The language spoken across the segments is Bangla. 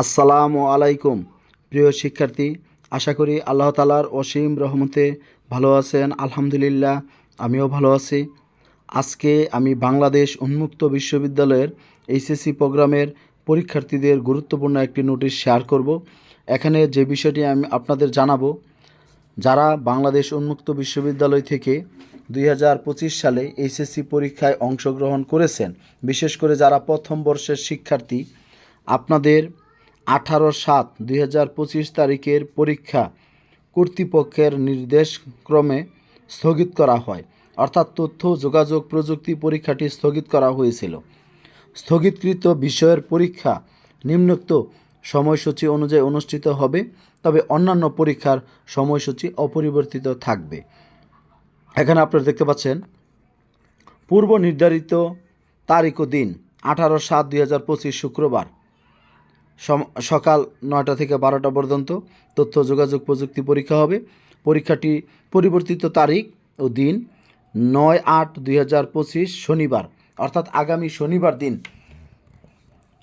আসসালামু আলাইকুম। প্রিয় শিক্ষার্থী, আশা করি আল্লাহ তালার অসীম রহমতে ভালো আছেন, আলহামদুলিল্লাহ, আমিও ভালো আছি। আজকে আমি বাংলাদেশ উন্মুক্ত বিশ্ববিদ্যালয়ের এইচএসসি প্রোগ্রামের পরীক্ষার্থীদের গুরুত্বপূর্ণ একটি নোটিশ শেয়ার করব। এখানে যে বিষয়টি আমি আপনাদের জানাব, যারা বাংলাদেশ উন্মুক্ত বিশ্ববিদ্যালয় থেকে দুই হাজার পঁচিশ সালে এইচএসসি পরীক্ষায় অংশগ্রহণ করেছেন, বিশেষ করে যারা প্রথম বর্ষের শিক্ষার্থী, আপনাদের আঠারো সাত দুই তারিখের পরীক্ষা কর্তৃপক্ষের নির্দেশক্রমে স্থগিত করা হয়। অর্থাৎ তথ্য, যোগাযোগ প্রযুক্তি পরীক্ষাটি স্থগিত করা হয়েছিল। স্থগিতকৃত বিষয়ের পরীক্ষা নিম্নোক্ত সময়সূচি অনুযায়ী অনুষ্ঠিত হবে, তবে অন্যান্য পরীক্ষার সময়সূচি অপরিবর্তিত থাকবে। এখানে আপনারা দেখতে পাচ্ছেন পূর্ব নির্ধারিত তারিখ ও দিন, আঠারো সাত দুই শুক্রবার। সকাল নয়টা থেকে বারোটা পর্যন্ত তথ্য, যোগাযোগ প্রযুক্তি পরীক্ষা হবে। পরীক্ষাটি পরিবর্তিত তারিখ ও দিন নয় আট দুই শনিবার, অর্থাৎ আগামী শনিবার দিন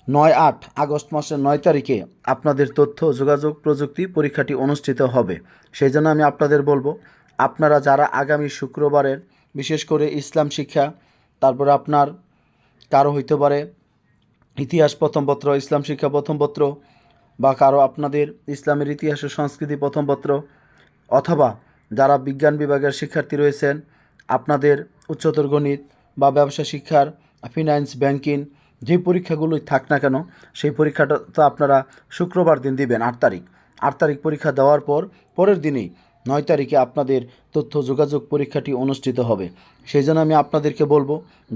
নয় আট আগস্ট মাসের নয় তারিখে আপনাদের তথ্য, যোগাযোগ প্রযুক্তি পরীক্ষাটি অনুষ্ঠিত হবে। সেই জন্য আমি আপনাদের বলব, আপনারা যারা আগামী শুক্রবারের, বিশেষ করে ইসলাম শিক্ষা, তারপরে আপনার, কারও হইতে পারে ইতিহাস প্রথম পত্র, ইসলাম শিক্ষা প্রথম পত্র, বা কারও আপনাদের ইসলামের ইতিহাস ও সংস্কৃতি প্রথম পত্র, অথবা যারা বিজ্ঞান বিভাগের শিক্ষার্থী রয়েছেন, আপনাদের উচ্চতর গণিত বা ব্যবসা শিক্ষার ফিনান্স ব্যাংকিং যে পরীক্ষাগুলোই থাক না কেন, সেই পরীক্ষাটা তো আপনারা শুক্রবার দিন দিবেন, আট তারিখ। আট তারিখ পরীক্ষা দেওয়ার পর, পরের দিনেই নয় তারিখে আপনাদের তথ্য যোগাযোগ পরীক্ষাটি অনুষ্ঠিত হবে। সেই জন্য আমি আপনাদেরকে বলব,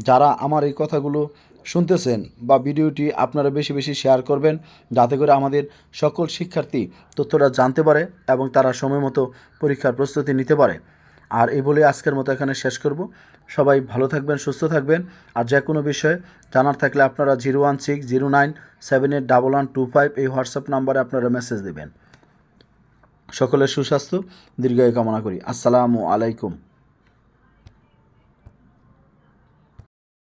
যারা আমার এই কথাগুলো শুনতেছেন বা ভিডিওটি আপনারা বেশি বেশি শেয়ার করবেন, যাতে করে আমাদের সকল শিক্ষার্থী তথ্যটা জানতে পারে এবং তারা সময় মতো পরীক্ষার প্রস্তুতি নিতে পারে। আর এই বলে আজকের মতো এখানে শেষ করব। সবাই ভালো থাকবেন, সুস্থ থাকবেন। আর যে কোনো বিষয়ে জানার থাকলে আপনারা zero one six zero nine seven eight double one two five এই হোয়াটসঅ্যাপ নাম্বারে আপনারা মেসেজ দেবেন। সকলের সুস্বাস্থ্য দীর্ঘায়ু কামনা করি। আসসালামু আলাইকুম।